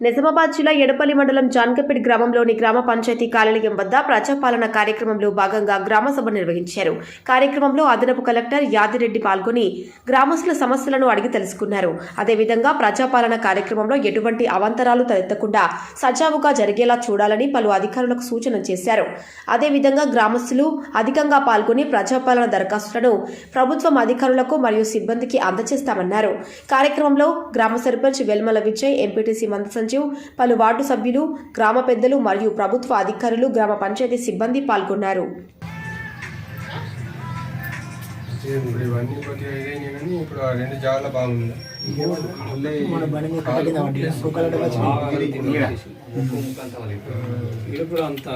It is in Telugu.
నిజామాబాద్ జిల్లా ఎడపల్లి మండలం జాన్కపేట్ గ్రామంలోని గ్రామ పంచాయతీ కార్యాలయం వద్ద ప్రజాపాలన కార్యక్రమంలో భాగంగా గ్రామసభ నిర్వహించారు. కార్యక్రమంలో అదనపు కలెక్టర్ యాదిరెడ్డి పాల్గొని గ్రామస్తుల సమస్యలను అడిగి తెలుసుకున్నారు. అదేవిధంగా ప్రజాపాలన కార్యక్రమంలో ఎటువంటి అవాంతరాలు తలెత్తకుండా సజావుగా జరిగేలా చూడాలని పలు అధికారులకు సూచన చేశారు. అదేవిధంగా గ్రామస్తులు అధికంగా పాల్గొని ప్రజాపాలన దరఖాస్తులను ప్రభుత్వం అధికారులకు మరియు సిబ్బందికి అందజేస్తామన్నారు. కార్యక్రమంలో గ్రామ సర్పంచ్ వెల్మల విజయ్ ఎంపీటీసీ మంత్రి సంజీవ్ పలు వార్డు సభ్యులు గ్రామ పెద్దలు మరియు ప్రభుత్వ అధికారులు గ్రామ పంచాయతీ సిబ్బంది పాల్గొన్నారు ఇప్పుడు అంత